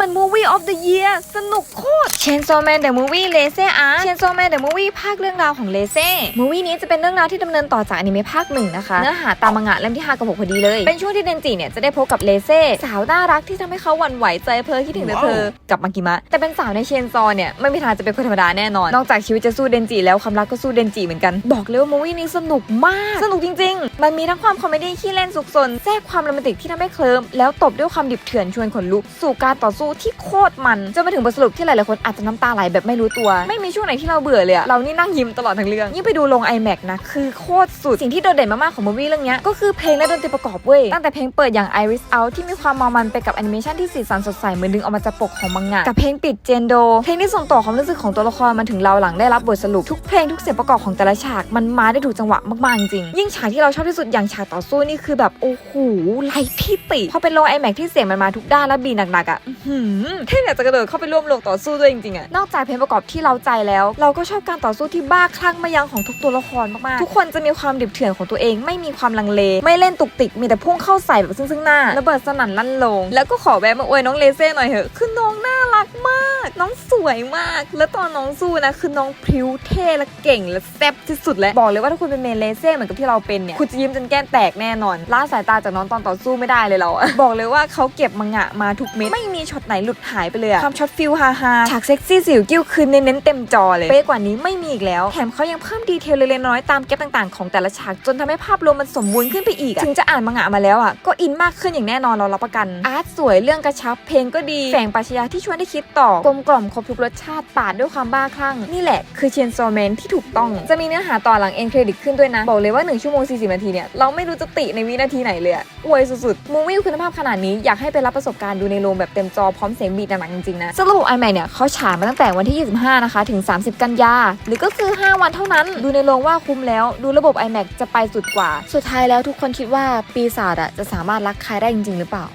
มัน Movie of the Year สนุกโคตร Chainsaw Man the Movie Lazy Art Chainsaw Man the Movie ภาคเรื่องราวของเลเซ่มูวี่นี้จะเป็นเรื่องราวที่ดำเนินต่อจากอนิเมะภาคหนึ่งนะคะ เนื้อหาตามมังงะเล่มที่5กับ6พอดีเลย เป็นช่วงที่เดนจิเนี่ยจะได้พบกับเลเซ่สาวน่ารักที่ทำให้เขาหวั่นไหวใจเพ้อคิดถึงแต่เธอกับมากิมะ แต่เป็นสาวในเชนซอเนี่ยไม่มีทางจะเป็นคนธรรมดาแน่นอน นอกจากชีวิตจะสู้เดนจิแล้วความรักก็สู้เดนจิเหมือนกัน บอกเลยว่ามูวี่นี้สนุกมาก สนุกจริง ๆ มันมีทั้งความคอมเมดี้ขี้เล่นสุกสนแทรกความโรแมนติกที่ทำให้เคลิ้มแล้วตบด้วยความดิบเถื่อนชวนขนลุกสู่การต่อสู้ที่โคตรมันจนมาถึงบทสรุปที่หลายๆคนอาจจะน้ำตาไหลแบบไม่รู้ตัว ไม่มีช่วงไหนที่เราเบื่อเลยอะเรานี่นั่งยิ้มตลอดทั้งเรื่องยิ่งไปดูลง iMac นะคือโคตรสุดสิ่งที่โดดเด่นมากๆของมูวี่เรื่องนี้ก็คือเพลงและดนตรีประกอบเว้ยตั้งแต่เพลงเปิดอย่าง Iris Out ที่มีความมามันไปกับแอนิเมชันที่สีสันสดใสเหมือนดึงออกมาจากปกของมังงะกับเพลงปิดเจนโดเพลงที่ส่งต่อความรู้สึกของตัวละครมาถึงเราหลังได้รับบทสรุปทุกเพลงทุกเสียงประกอบของแต่ละฉากมันมาได้ถูกจังหวะมากๆจริงยิ่งฉากที่เราชอบที่สุดอย่างฉากต่อสู้นี่คือแบบโอ้โหไรที่ติพอเป็นโล iMac ที่เสียงมันมาทุกด้านและบีหนักๆอะแค่อยากจะกระโดดเข้าไปร่วมลงต่อสู้ด้วยจริงๆอะนอกจากเพลงประกอบที่เราใจแล้ว เราก็ชอบการต่อสู้ที่บ้าคลั่งมายังของทุกตัวละครมากๆ ทุกคนจะมีความดิบเถื่อนของตัวเอง ไม่มีความลังเล ไม่เล่นตุกติก มีแต่พุ่งเข้าใส่แบบซึ่งซึ่งหน้าระเบิดสนั่นลั่นลง แล้วก็ขอแวะมาอวยน้องเลเซ่หน่อยเหอะคือน้องหน้า น้องสวยมาก แล้วตอนน้องสู้นะ คือน้องพริ้วเท่และเก่งและแซ่บที่สุดแล้วบอกเลยว่าถ้าคุณเป็นเมนเลเซ่เหมือนกับที่เราเป็นเนี่ยคุณจะยิ้มจนแก้มแตกแน่นอนล่าสายตาจากน้องตอนต่อสู้ไม่ได้เลยเราบอกเลยว่าเขาเก็บมังงะมาทุกเม็ดไม่มีช็อตไหนหลุดหายไปเลยความช็อตฟิลฮาฮาฉากเซ็กซี่สิวกิ้วคือเน้นเต็มจอเลยเป๊ะกว่านี้ไม่มีอีกแล้วแถมเขายังเพิ่มดีเทลเล็กน้อยตามแก๊ปต่างๆของแต่ละฉากจนทำให้ภาพรวมมันสมบูรณ์ขึ้นไปอีกถึงจะอ่านมังงะมาแล้วอะก็อินมากขึ้นอย่างแน่นอนเรารับประกันอาร์ตสวยเรื่องกระชับเพลงก็ดีแฝงปัชญาที่ชวนให้คิดต่อกลมกล่อมครบทุกรสชาติปาดด้วยความบ้าคลั่ง นี่แหละคือเชนโซแมนที่ถูกต้อง จะมีเนื้อหาต่อหลังเอ็นเครดิตขึ้นด้วยนะ บอกเลยว่า 1 ชั่วโมง 40 นาทีเนี่ย เราไม่รู้จะติในวินาทีไหนเลยอวยสุดๆมูวี่คุณภาพขนาดนี้อยากให้ไปรับประสบการณ์ดูในโรงแบบเต็มจอพร้อมเสียงบีทหนักๆจริงๆนะซึ่งระบบ iMac เนี่ยเขาฉายมาตั้งแต่วันที่ 25 นะคะ ถึง 30 กันยา หรือก็คือ 5 วันเท่านั้น ดูในโรงว่าคุ้มแล้ว ดูระบบ iMac จะไปสุดกว่า สุดท้ายแล้วทุกคนคิดว่าปีศาจอะจะสามารถรักใครได้จริงๆ หรือเปล่า